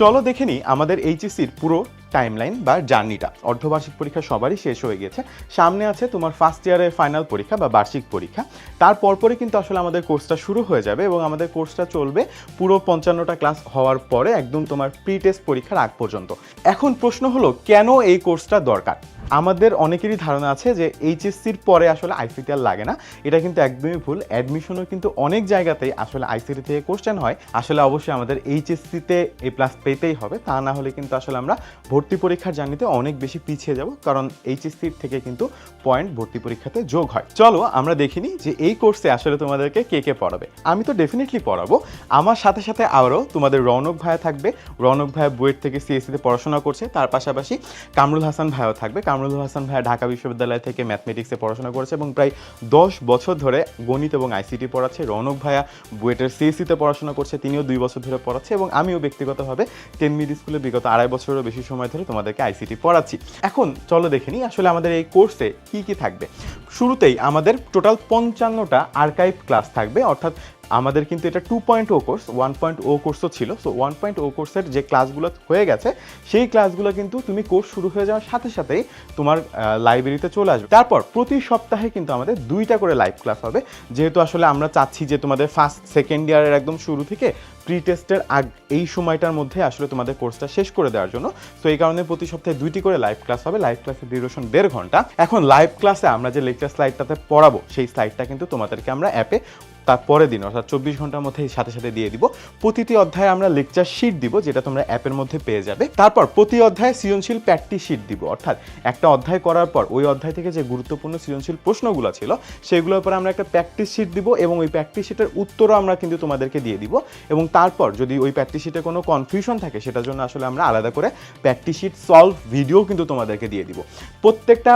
চলো দেখে নিই আমাদের এইচএসসির পুরো টাইমলাইন বা জার্নিটা অর্ধবার্ষিক পরীক্ষা সবারই শেষ হয়ে গেছে। সামনে আছে তোমার ফার্স্ট ইয়ারের ফাইনাল পরীক্ষা বা বার্ষিক পরীক্ষা। তার পরপরই কিন্তু আসলে আমাদের কোর্সটা শুরু হয়ে যাবে এবং আমাদের কোর্সটা চলবে পুরো পঞ্চান্নটা ক্লাস হওয়ার পরে একদম তোমার প্রি টেস্ট পরীক্ষার আগ পর্যন্ত। এখন প্রশ্ন হলো, কেন এই কোর্সটা দরকার? আমাদের অনেকেরই ধারণা আছে যে এইচএসসির পরে আসলে আইসিটি আর লাগে না। এটা কিন্তু একদমই ভুল। অ্যাডমিশনও কিন্তু অনেক জায়গাতেই আসলে আইসিটি থেকে কোশ্চেন হয়। আসলে অবশ্যই আমাদের এইচএসসিতে এ প্লাস পেতেই হবে। তা না হলে কিন্তু আসলে আমরা ভর্তি পরীক্ষার জার্নিতে অনেক বেশি পিছিয়ে যাব। কারণ এইচএসসির থেকে কিন্তু পয়েন্ট ভর্তি পরীক্ষাতে যোগ হয়। চলো আমরা দেখিনি যে এই কোর্সে আসলে তোমাদেরকে কে কে পড়াবে। আমি তো ডেফিনেটলি পড়াবো। আমার সাথে সাথে আরও তোমাদের রৌনক ভাইয়া থাকবে। রৌনক ভাইয়া বুয়েট থেকে সিএসসিতে পড়াশোনা করছে। তার পাশাপাশি কামরুল হাসান ভাইও থাকবে। কামরুল হাসান ভাইয়া ঢাকা বিশ্ববিদ্যালয় থেকে ম্যাথমেটিক্সে পড়াশোনা করেছে এবং প্রায় দশ বছর ধরে গণিত এবং আইসিটি পড়াচ্ছে। রৌনক ভাইয়া বুয়েটের সিএসসিতে পড়াশোনা করছে, তিনিও দুই বছর ধরে পড়াচ্ছে এবং আমিও ব্যক্তিগতভাবে টেন মিড স্কুলে বিগত আড়াই বছরেরও বেশি সময় ধরে তোমাদেরকে আইসিটি পড়াচ্ছি। এখন চলো দেখে নিই আসলে আমাদের এই কোর্সে কি কি থাকবে। শুরুতেই আমাদের টোটাল পঞ্চান্নটা আর্কাইভ ক্লাস থাকবে, অর্থাৎ আমাদের কিন্তু এটা two point O course one point O কোর্সও ছিল সো ওয়ান পয়েন্ট ও কোর্সের যে ক্লাসগুলো হয়ে গেছে, সেই ক্লাসগুলো কিন্তু তুমি কোর্স শুরু হয়ে যাওয়ার সাথে সাথেই তোমার লাইব্রেরিতে চলে আসবে। তারপর প্রতি সপ্তাহে কিন্তু আমাদের দুইটা করে লাইভ ক্লাস হবে। যেহেতু আসলে আমরা চাচ্ছি যে তোমাদের ফার্স্ট সেকেন্ড ইয়ারের একদম শুরু থেকে প্রি টেস্টের আগ, এই সময়টার মধ্যে আসলে তোমাদের কোর্সটা শেষ করে দেওয়ার জন্য। তো এই কারণে প্রতি সপ্তাহে দুইটি করে লাইভ ক্লাস হবে। লাইভ ক্লাসের ডিউরেশন দেড় ঘণ্টা। এখন লাইভ ক্লাসে আমরা যে লেকচার স্লাইডটাতে পড়াবো, সেই স্লাইডটা কিন্তু তোমাদেরকে আমরা অ্যাপে তার পরের দিন, অর্থাৎ চব্বিশ ঘণ্টার মধ্যে সাথে সাথে দিয়ে দিব। প্রতিটি অধ্যায়ে আমরা লেকচার শিট দিব, যেটা তোমরা অ্যাপের মধ্যে পেয়ে যাবে। তারপর প্রতি অধ্যায়ে সৃজনশীল প্র্যাকটিস শিট দিব, অর্থাৎ একটা অধ্যায় করার পর ওই অধ্যায় থেকে যে গুরুত্বপূর্ণ সৃজনশীল প্রশ্নগুলো ছিল, সেগুলোর পর আমরা একটা প্র্যাকটিস শিট দিব এবং ওই প্র্যাকটিস শিটের উত্তরও আমরা কিন্তু তোমাদেরকে দিয়ে দিব। এবং তারপর যদি ওই প্র্যাকটিস শিটে কোনো কনফিউশন থাকে, সেটার জন্য আসলে আমরা আলাদা করে প্র্যাকটিস শিট সলভ ভিডিও কিন্তু তোমাদেরকে দিয়ে দিব। প্রত্যেকটা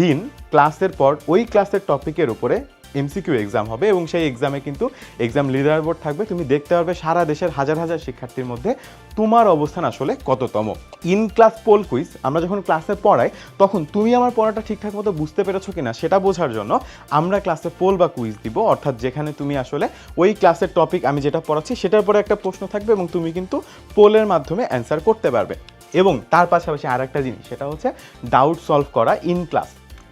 দিন ক্লাসের পর ওই ক্লাসের টপিকের উপরে এমসিকিউ এক্সাম হবে এবং সেই এক্সামে কিন্তু এক্সাম লিডার বোর্ড থাকবে। তুমি দেখতে পারবে সারা দেশের হাজার হাজার শিক্ষার্থীর মধ্যে তোমার অবস্থান আসলে কততম। ইন ক্লাস পোল কুইজ আমরা যখন ক্লাসে পড়াই, তখন তুমি আমার পড়াটা ঠিকঠাক মতো বুঝতে পেরেছ কিনা সেটা বোঝার জন্য আমরা ক্লাসে পোল বা কুইজ দিব। অর্থাৎ যেখানে তুমি আসলে ওই ক্লাসের টপিক আমি যেটা পড়াচ্ছি, সেটার পরে একটা প্রশ্ন থাকবে এবং তুমি কিন্তু পোলের মাধ্যমে অ্যান্সার করতে পারবে। এবং তার পাশাপাশি আর একটা জিনিস, সেটা হচ্ছে ডাউট সলভ করা ইন ক্লাস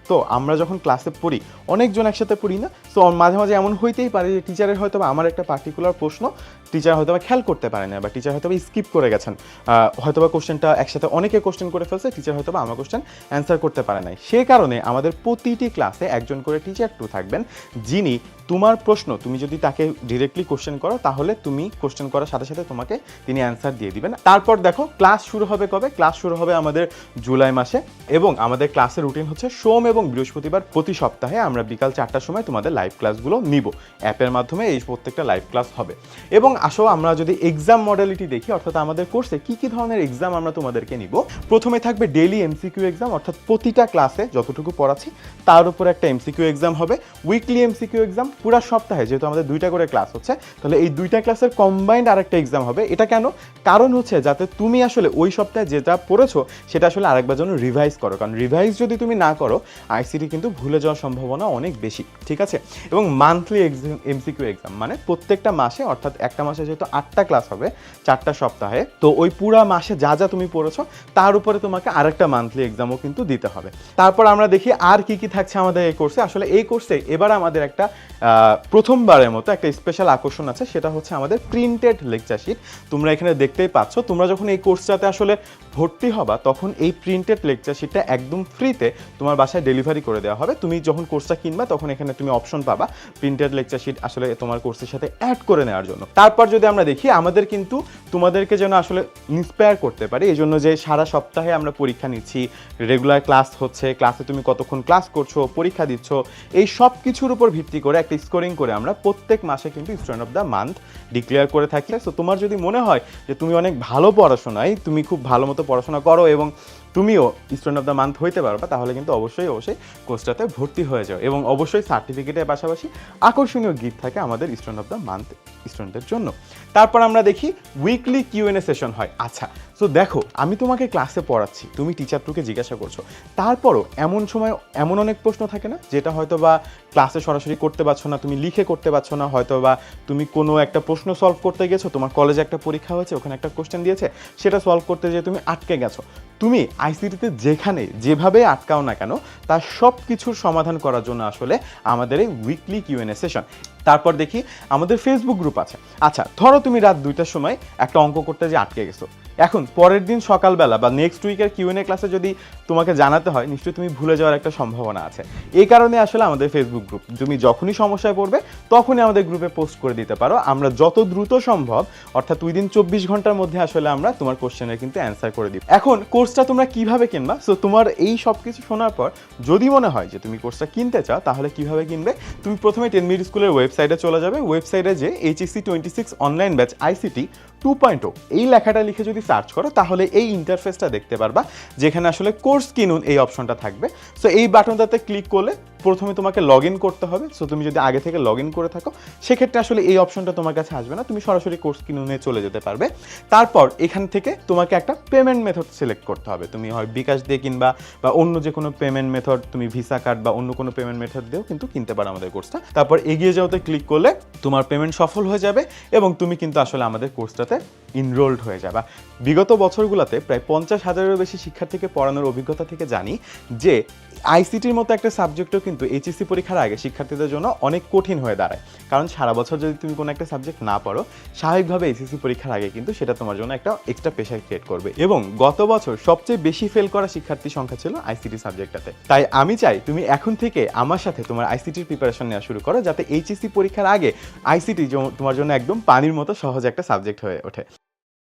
তো আমরা যখন ক্লাসে পড়ি, অনেকজন একসাথে পড়ি না? সো মাঝে মাঝে এমন হইতেই পারে যে টিচারের হয়তো আমার একটা পার্টিকুলার প্রশ্ন টিচার হয়তো বা খেয়াল করতে পারে না বা টিচার হয়তো বা স্কিপ করে গেছেন। হয়তো বা কোশ্চেনটা একসাথে অনেকে কোশ্চেন করে ফেলছে টিচার হয়তো বা আমার কোশ্চেন অ্যান্সার করতে পারে নাই। সে কারণে আমাদের প্রতিটি ক্লাসে একজন করে টিচার টু থাকবেন, যিনি তোমার প্রশ্ন, তুমি যদি তাকে ডিরেক্টলি কোশ্চেন করো, তাহলে তুমি কোশ্চেন করার সাথে সাথে তোমাকে তিনি অ্যান্সার দিয়ে দিবেন। তারপর দেখো ক্লাস শুরু হবে কবে? ক্লাস শুরু হবে আমাদের জুলাই মাসে এবং আমাদের ক্লাসের রুটিন হচ্ছে সোম এবং বৃহস্পতিবার প্রতি সপ্তাহে আমরা বিকাল চারটার সময় তোমাদের লাইভ ক্লাসগুলো নিব। অ্যাপের মাধ্যমে এই প্রত্যেকটা লাইভ ক্লাস হবে। এবং আসো, আমরা যদি এক্সাম মডেলিটি দেখি, অর্থাৎ আমাদের কোর্সে কি কি ধরনের এক্সাম আমরা তোমাদেরকে নিব, প্রথমে থাকবে ডেইলি এমসিকিউ এক্সাম অর্থাৎ প্রতিটা ক্লাসে যতটুকু পড়াচ্ছি, তার উপর একটা এমসিকিউ এক্সাম হবে। উইকলি এমসিকিউ এক্সাম পুরো সপ্তাহে, যেহেতু আমাদের দুইটা করে ক্লাস হচ্ছে, তাহলে এই দুইটা ক্লাসের কম্বাইন্ড আরেকটা এক্সাম হবে। এটা কেন? কারণ হচ্ছে, যাতে তুমি আসলে ওই সপ্তাহে যেটা পড়েছো, সেটা আসলে আরেকবার জন্য রিভাইজ করো। কারণ রিভাইজ যদি তুমি না করো আইসিটি কিন্তু ভুলে যাওয়ার সম্ভাবনা অনেক বেশি, ঠিক আছে? এবং মান্থলি এমসিকিউ এক্সাম মানে প্রত্যেকটা মাসে, অর্থাৎ একটা মাসে যেহেতু আটটা ক্লাস হবে, চারটা সপ্তাহে, তো ওই পুরা মাসে যা যা তুমি পড়েছো, তার উপরে তোমাকে আরেকটা মান্থলি এক্সামও কিন্তু দিতে হবে। তারপর আমরা দেখি আর কি কি থাকছে আমাদের এই কোর্সে আসলে এই কোর্সে এবার আমাদের একটা প্রথমবারের মতো একটা স্পেশাল আকর্ষণ আছে, সেটা হচ্ছে আমাদের প্রিন্টেড লেকচার শিট তোমরা এখানে দেখতেই পাচ্ছ, তোমরা যখন এই কোর্সটাতে আসলে ভর্তি হবা, তখন এই প্রিন্টেড লেকচার শিটটা একদম ফ্রিতে তোমার বাসায় ডেলিভারি করে দেওয়া হবে। তুমি যখন কোর্সটা কিনবা, তখন এখানে তুমি অপশন পাবা। প্রিন্টেড লেকচার শিট আসলে তোমার কোর্সের সাথে অ্যাড করে নেওয়ার জন্য। তারপর যদি আমরা দেখি, আমাদের কিন্তু তোমাদেরকে যেন আসলে ইন্সপায়ার করতে পারি এই জন্য যে সারা সপ্তাহে আমরা পরীক্ষা নিচ্ছি রেগুলার ক্লাস হচ্ছে ক্লাসে তুমি কতক্ষণ ক্লাস করছ, পরীক্ষা দিচ্ছ, এই সব কিছুর উপর ভিত্তি করে একটা স্কোরিং করে আমরা প্রত্যেক মাসে কিন্তু student of the month declare করে থাকি। সো তোমার যদি মনে হয় যে তুমি অনেক ভালো পড়াশোনায়, তুমি খুব ভালো মতো পড়াশোনা করো এবং তুমিও স্টুডেন্ট অফ দ্য মান্থ হইতে পারবা, তাহলে কিন্তু অবশ্যই অবশ্যই কোর্সটাতে ভর্তি হয়ে যাও এবং অবশ্যই সার্টিফিকেটের পাশাপাশি আকর্ষণীয় গিফট থাকে আমাদের স্টুডেন্ট অফ দ্য মান্থ স্টুডেন্টদের জন্য। তারপর আমরা দেখি উইক উইকলি কিউএনএ সেশন হয়। আচ্ছা সো দেখো, আমি তোমাকে ক্লাসে পড়াচ্ছি, তুমি টিচার টুকে জিজ্ঞাসা করছ। তারপরও এমন সময় এমন অনেক প্রশ্ন থাকে না, যেটা হয়তো বা ক্লাসে সরাসরি করতে পারছ না, তুমি লিখে করতে পারছ না হয়তো বা তুমি কোনো একটা প্রশ্ন সলভ করতে গেছো, তোমার কলেজে একটা পরীক্ষা হয়েছে, ওখানে একটা কোশ্চেন দিয়েছে, সেটা সলভ করতে যেয়ে তুমি আটকে গেছো। তুমি আইসিটিতে যেখানে যেভাবে আটকাও না কেন, তার সব কিছুর সমাধান করার জন্য আসলে আমাদের এই উইকলি কিউএনএ সেশন তারপর দেখি আমাদের ফেসবুক গ্রুপ আছে। আচ্ছা ধরো তুমি রাত দুইটার সময় একটা অঙ্ক করতে যে আটকে গেছো। এখন, পরের দিন সকালবেলা বা নেক্সট উইকের কিউএনএ ক্লাসে যদি তোমাকে জানাতে হয়, নিশ্চয়ই তুমি ভুলে যাওয়ার একটা সম্ভাবনা আছে। এই কারণে আসলে আমাদের ফেসবুক গ্রুপ তুমি যখনই সমস্যায় পড়বে, তখনই আমাদের গ্রুপে পোস্ট করে দিতে পারো। আমরা যত দ্রুত সম্ভব, অর্থাৎ উইদিন চব্বিশ ঘণ্টার মধ্যে আসলে আমরা তোমার কোশ্চেনের কিন্তু অ্যান্সার করে দিই এখন কোর্সটা তোমরা কীভাবে কিনবা? সো তোমার এই সব কিছু শোনার পর, যদি মনে হয় যে তুমি কোর্সটা কিনতে চাও, তাহলে কীভাবে কিনবে? তুমি প্রথমে টেন মিনিট স্কুলের ওয়েবসাইটে চলে যাবে। ওয়েবসাইটে যে HSC twenty six online batch ICT two point O এই লেখাটা লিখে যদি সার্চ করো, তাহলে এই ইন্টারফেসটা দেখতে পারবা, যেখানে আসলে কোর্স কিনুন এই অপশনটা থাকবে। সো এই বাটনটাতে ক্লিক করলে প্রথমে তোমাকে লগ ইন করতে হবে। সো তুমি যদি আগে থেকে লগ ইন করে থাকো, সেক্ষেত্রে আসলে এই অপশনটা তোমার কাছে আসবে না। তুমি সরাসরি কোর্স কিনুনে চলে যেতে পারবে। তারপর এখান থেকে তোমাকে একটা পেমেন্ট মেথড সিলেক্ট করতে হবে। তুমি হয় বিকাশ দিয়ে কিনবা বা অন্য যে কোনো পেমেন্ট মেথড তুমি ভিসা কার্ড বা অন্য কোনো পেমেন্ট মেথড দিয়েও কিন্তু কিনতে পারো আমাদের কোর্সটা তারপর এগিয়ে যাওয়াতে ক্লিক করলে তোমার পেমেন্ট সফল হয়ে যাবে এবং তুমি কিন্তু আসলে আমাদের কোর্সটাতে ইনরোলড হয়ে যাবা। বিগত বছরগুলোতে প্রায় পঞ্চাশ হাজারেরও বেশি শিক্ষার্থীকে পড়ানোর অভিজ্ঞতা থেকে জানি যে আইসিটির মতো একটা সাবজেক্টও কিন্তু এইচএসসি পরীক্ষার আগে শিক্ষার্থীদের জন্য অনেক কঠিন হয়ে দাঁড়ায়। কারণ সারা বছর যদি তুমি কোনো একটা সাবজেক্ট না পড়ো, স্বাভাবিকভাবে এইচএসসি পরীক্ষার আগে কিন্তু সেটা তোমার জন্য একটা এক্সট্রা প্রেশার ক্রিয়েট করবে। এবং গত বছর সবচেয়ে বেশি ফেল করা শিক্ষার্থী সংখ্যা ছিল আইসিটি সাবজেক্টটাতে তাই আমি চাই তুমি এখন থেকে আমার সাথে তোমার আইসিটির প্রিপারেশন নেওয়া শুরু করো, যাতে এইচএসসি পরীক্ষার আগে আইসিটি তোমার জন্য একদম পানির মতো সহজ একটা সাবজেক্ট হয়ে ওঠে।